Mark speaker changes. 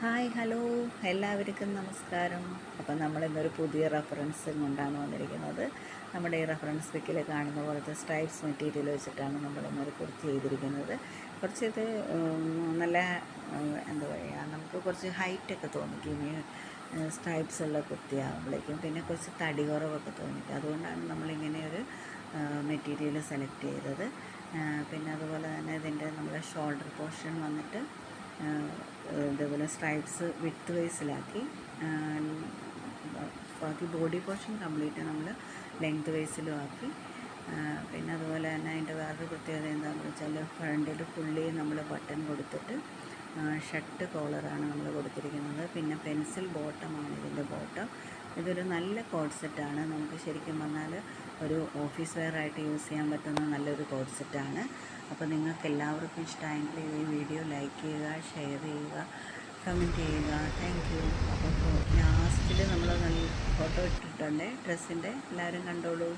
Speaker 1: Hi hello. എല്ലാവർക്കും നമസ്കാരം. അപ്പം നമ്മളിന്നൊരു പുതിയ റെഫറൻസ് കൊണ്ടാണ് വന്നിരിക്കുന്നത്. നമ്മുടെ ഈ റെഫറൻസ് ബുക്കിൽ കാണുന്ന പോലത്തെ സ്ട്രൈപ്സ് മെറ്റീരിയൽ വെച്ചിട്ടാണ് നമ്മളിന്നൊരു കുറച്ച് ചെയ്തിരിക്കുന്നത്. കുറച്ച് ഇത് നല്ല എന്താ പറയുക നമുക്ക് കുറച്ച് ഹൈറ്റൊക്കെ തോന്നിക്കും. ഈ സ്ട്രൈപ്സ് ഉള്ള കുർത്തിയാകുമ്പോഴേക്കും പിന്നെ കുറച്ച് തടി കുറവൊക്കെ തോന്നിക്കും. അതുകൊണ്ടാണ് നമ്മളിങ്ങനെ ഒരു മെറ്റീരിയൽ സെലക്ട് ചെയ്തത്. പിന്നെ അതുപോലെ തന്നെ ഇതിന്റെ നമ്മുടെ ഷോൾഡർ പോർഷൻ വന്നിട്ട് സ്ട്രൈപ്സ് വിത്ത് വൈസിലാക്കി. ബാക്കി ബോഡി പോർഷൻ കംപ്ലീറ്റ് നമ്മൾ ലെങ്ത് വൈസിലും ആക്കി. പിന്നെ അതുപോലെ തന്നെ അതിന്റെ വേറൊരു പ്രത്യേകത എന്താണെന്ന് വെച്ചാൽ ഫ്രണ്ടിൽ ഫുള്ളി നമ്മൾ ബട്ടൺ കൊടുത്തിട്ട് ഷർട്ട് കോളറാണ് നമ്മൾ കൊടുത്തിരിക്കുന്നത്. പിന്നെ പെൻസിൽ ബോട്ടമാണ് ഇതിന്റെ ബോട്ടം. ഇതൊരു നല്ല കോഡ് സെറ്റാണ് നമുക്ക് ശരിക്കും പറഞ്ഞാൽ ഒരു ഓഫീസ് വെയർ ആയിട്ട് യൂസ് ചെയ്യാൻ പറ്റുന്ന നല്ലൊരു കോഡ് സെറ്റാണ് അപ്പോൾ നിങ്ങൾക്ക് എല്ലാവർക്കും ഇഷ്ടമായെങ്കിൽ ഈ വീഡിയോ ലൈക്ക് ചെയ്യുക ഷെയർ ചെയ്യുക. കമന്റ് ചെയ്യുക. താങ്ക് യു അപ്പോൾ ലാസ്റ്റിൽ നമ്മൾ നല്ല ഫോട്ടോ ഇട്ടിട്ടുണ്ട്. ഡ്രസ്സിന്റെ എല്ലാവരും കണ്ടോളൂ.